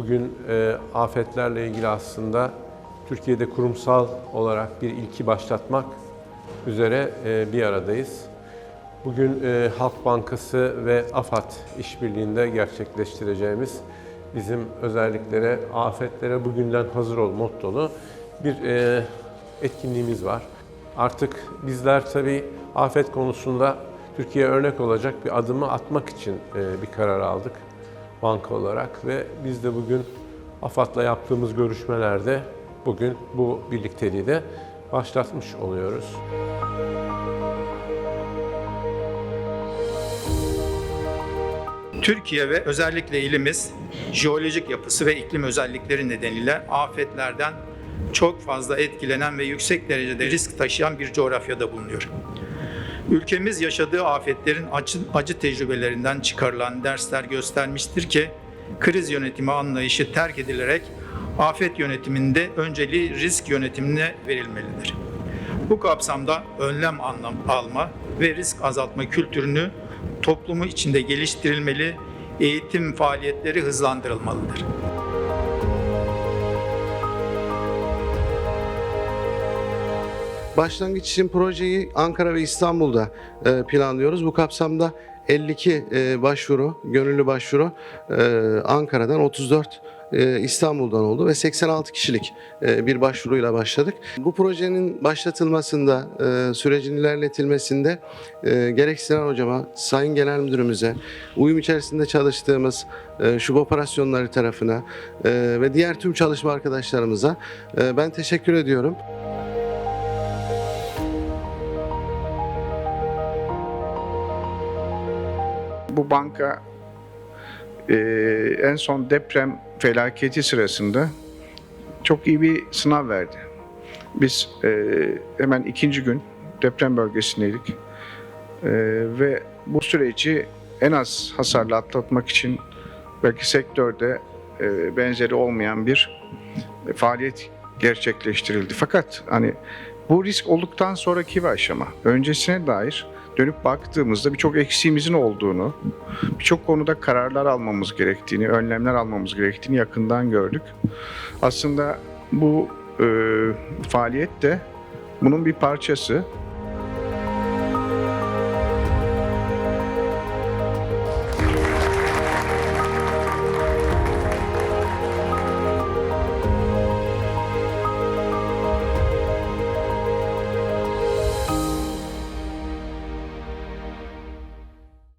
bugün e, afetlerle ilgili aslında Türkiye'de kurumsal olarak bir ilki başlatmak üzere e, bir aradayız. Bugün e, Halk Bankası ve AFAD işbirliğinde gerçekleştireceğimiz bizim özelliklere, afetlere bugünden hazır ol mottolu bir e, etkinliğimiz var. Artık bizler tabii afet konusunda Türkiye'ye örnek olacak bir adımı atmak için e, bir karar aldık banka olarak ve biz de bugün AFAD'la yaptığımız görüşmelerde bugün bu birlikteliği de başlatmış oluyoruz. Türkiye ve özellikle ilimiz jeolojik yapısı ve iklim özellikleri nedeniyle afetlerden çok fazla etkilenen ve yüksek derecede risk taşıyan bir coğrafyada bulunuyor. Ülkemiz yaşadığı afetlerin acı, acı tecrübelerinden çıkarılan dersler göstermiştir ki kriz yönetimi anlayışı terk edilerek afet yönetiminde önceliği risk yönetimine verilmelidir. Bu kapsamda önlem anlam alma ve risk azaltma kültürünü toplumu içinde geliştirilmeli, eğitim faaliyetleri hızlandırılmalıdır. Başlangıç için projeyi Ankara ve İstanbul'da e, planlıyoruz. Bu kapsamda 52 e, başvuru, gönüllü başvuru e, Ankara'dan 34 e, İstanbul'dan oldu ve 86 kişilik bir başvuruyla başladık. Bu projenin başlatılmasında, sürecin ilerletilmesinde gerek Sinan Hocama, Sayın Genel Müdürümüze, uyum içerisinde çalıştığımız şube operasyonları tarafına ve diğer tüm çalışma arkadaşlarımıza ben teşekkür ediyorum. Bu banka e, en son deprem felaketi sırasında çok iyi bir sınav verdi. Biz e, hemen ikinci gün deprem bölgesindeydik E, ve bu süreci en az hasarla atlatmak için belki sektörde e, benzeri olmayan bir faaliyet gerçekleştirildi. Fakat hani bu risk olduktan sonraki bir aşama. Öncesine dair dönüp baktığımızda birçok eksiğimizin olduğunu, birçok konuda kararlar almamız gerektiğini, önlemler almamız gerektiğini yakından gördük. Aslında bu e, faaliyet de bunun bir parçası.